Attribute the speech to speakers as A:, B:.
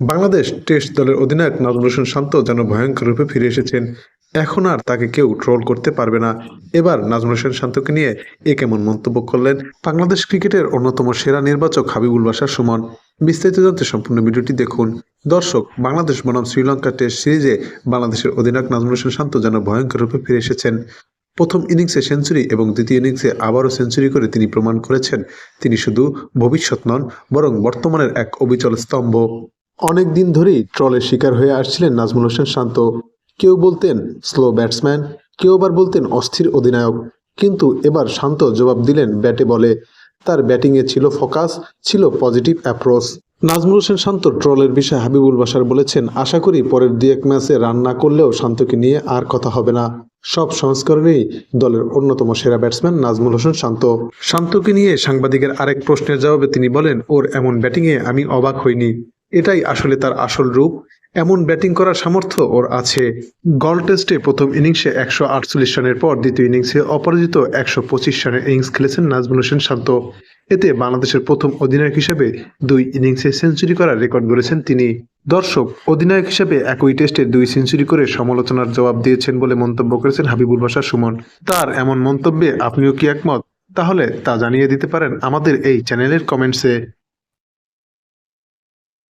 A: Bangladesh test দলের অধিনায়ক নাজমুল হোসেন শান্ত যেন ভয়ঙ্কর রূপে ফিরে এসেছেন, এখন আর তাকে কেউ ট্রোল করতে পারবে না। এবার নাজমুল হোসেন শান্তকে নিয়ে এ কেমন মন্তব্য করলেন বাংলাদেশ ক্রিকেটের অন্যতম সেরা নির্বাচক হাবিবুল বাসার সুমন। বিস্তারিত জানতে সম্পূর্ণ ভিডিওটি দেখুন। দর্শক, বাংলাদেশ বনাম শ্রীলঙ্কা টেস্ট সিরিজে বাংলাদেশের অধিনায়ক নাজমুল হোসেন শান্ত যেন ভয়ঙ্কর রূপে ফিরে এসেছেন। প্রথম ইনিংসে সেঞ্চুরি এবং দ্বিতীয় ইনিংসে আবারও সেঞ্চুরি করে তিনি প্রমাণ করেছেন। তিনি শুধু ভবিষ্যৎ নন, বরং বর্তমানের এক অবিচল স্তম্ভ। অনেক দিন ধরেই ট্রলের শিকার হয়ে আসছিলেন নাজমুল হোসেন শান্ত। কেউ বলতেন, স্লো ব্যাটসম্যান। কেউ আবার বলতেন, অস্থির অধিনায়ক। কিন্তু এবার শান্ত জবাব দিলেন ব্যাটে বলে, তার ব্যাটিংয়ে ছিল ফোকাস, ছিল পজিটিভ অ্যাপ্রোচ। নাজমুল হোসেন শান্ত ট্রলের বিষয়ে হাবিবুল বাসার বলেছেন, আশা করি পরের দু এক ম্যাচে রান না করলেও শান্তকে নিয়ে আর কথা হবে না। সব সংস্করণেই দলের অন্যতম সেরা ব্যাটসম্যান নাজমুল হোসেন শান্ত। শান্তকে নিয়ে সাংবাদিকের আরেক প্রশ্নের জবাবে তিনি বলেন, ওর এমন ব্যাটিংয়ে আমি অবাক হইনি। এটাই আসলে তার আসল রূপ। এমন ব্যাটিং করার সামর্থ্য ওর আছে। গল টেস্টে প্রথম ইনিংসে একশো আটচল্লিশ রানের পর দ্বিতীয় ইনিংসে অপরাজিত একশো পঁচিশ রানের ইনিংস খেলেছেন নাজমুল হোসেন শান্ত। এতে বাংলাদেশের প্রথম অধিনায়ক হিসেবে দুই ইনিংসে সেঞ্চুরি করার রেকর্ড গড়েছেন তিনি। দর্শক, অধিনায়ক হিসেবে একই টেস্টে দুই সেঞ্চুরি করে সমালোচনার জবাব দিয়েছেন বলে মন্তব্য করেছেন হাবিবুল বাশার সুমন। তার এমন মন্তব্যে আপনিও কি একমত? তাহলে তা জানিয়ে দিতে পারেন আমাদের এই চ্যানেলের কমেন্টসে।